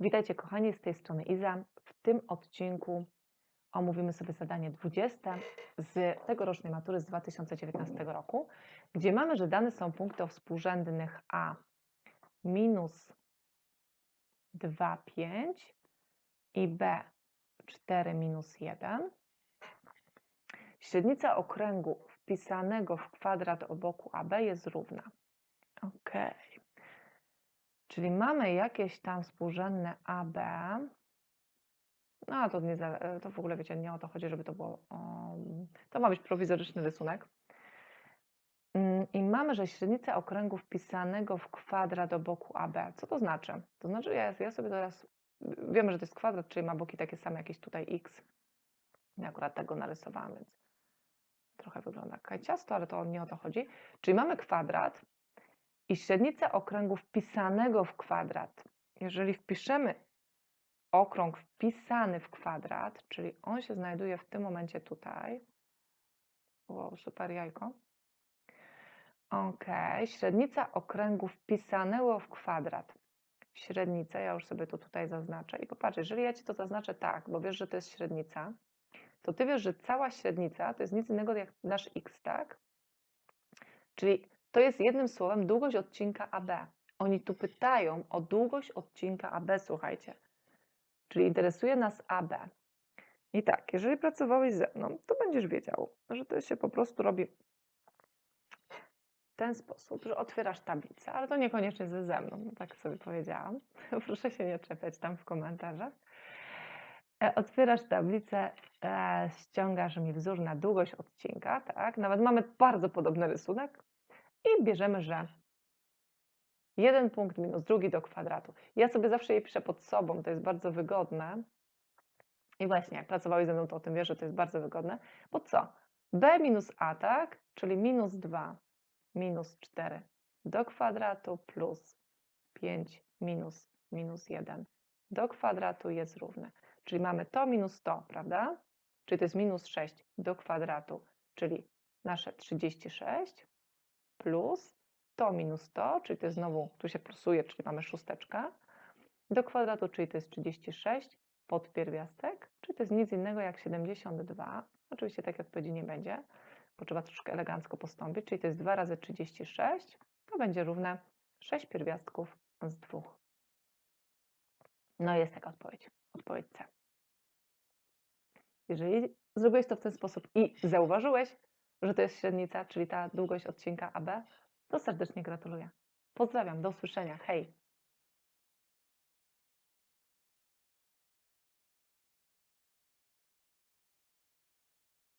Witajcie kochani, z tej strony Iza. W tym odcinku omówimy sobie zadanie 20 z tegorocznej matury z 2019 roku, gdzie mamy, że dane są punkty o współrzędnych A minus 2,5 i B 4 minus 1. Średnica okręgu wpisanego w kwadrat o boku AB jest równa. Ok. Czyli mamy jakieś tam współrzędne AB. No, to, nie, za- to w ogóle wiecie, nie o to chodzi, żeby to było. um, To ma być prowizoryczny rysunek. Mm, I mamy, że średnica okręgu wpisanego w kwadrat o boku AB. Co to znaczy? To znaczy, ja, ja sobie teraz. Wiemy, że to jest kwadrat, czyli ma boki takie same, jakieś tutaj x. Ja akurat tego narysowałam, więc trochę wygląda jak ciasto, ale to nie o to chodzi. Czyli mamy kwadrat i średnicę okręgu wpisanego w kwadrat. Jeżeli wpiszemy okrąg wpisany w kwadrat, czyli on się znajduje w tym momencie tutaj. Wow, super jajko. Ok, średnica okręgu wpisanego w kwadrat. Średnicę, ja już sobie to tutaj zaznaczę i popatrz, jeżeli ja Ci to zaznaczę tak, bo wiesz, że to jest średnica, to Ty wiesz, że cała średnica to jest nic innego jak nasz x, tak? Czyli to jest jednym słowem długość odcinka AB. Oni tu pytają o długość odcinka AB, słuchajcie. Czyli interesuje nas AB. I tak, jeżeli pracowałeś ze mną, to będziesz wiedział, że to się po prostu robi w ten sposób, że otwierasz tablicę, ale to niekoniecznie ze ze mną, tak sobie powiedziałam. Proszę się nie czepiać tam w komentarzach. E, Otwierasz tablicę, e, ściągasz mi wzór na długość odcinka, tak? Nawet mamy bardzo podobny rysunek i bierzemy, że jeden punkt minus drugi do kwadratu. Ja sobie zawsze je piszę pod sobą, to jest bardzo wygodne. I właśnie, jak pracowałeś ze mną, to o tym wiesz, że to jest bardzo wygodne. Bo co? b minus a, tak? Czyli minus 2 minus 4 do kwadratu plus 5 minus minus 1 do kwadratu jest równe. Czyli mamy to minus to, prawda? Czyli to jest minus 6 do kwadratu, czyli nasze 36 plus to minus to, czyli to jest znowu, tu się plusuje, czyli mamy szósteczkę, do kwadratu, czyli to jest 36, podpierwiastek, czyli to jest nic innego jak 72. Oczywiście takiej odpowiedzi nie będzie, bo trzeba troszkę elegancko postąpić, czyli to jest 2 razy 36, to będzie równe 6 pierwiastków z 2. No jest taka odpowiedź, odpowiedź C. Jeżeli zrobiłeś to w ten sposób i zauważyłeś, że to jest średnica, czyli ta długość odcinka AB, to serdecznie gratuluję. Pozdrawiam, do usłyszenia. Hej!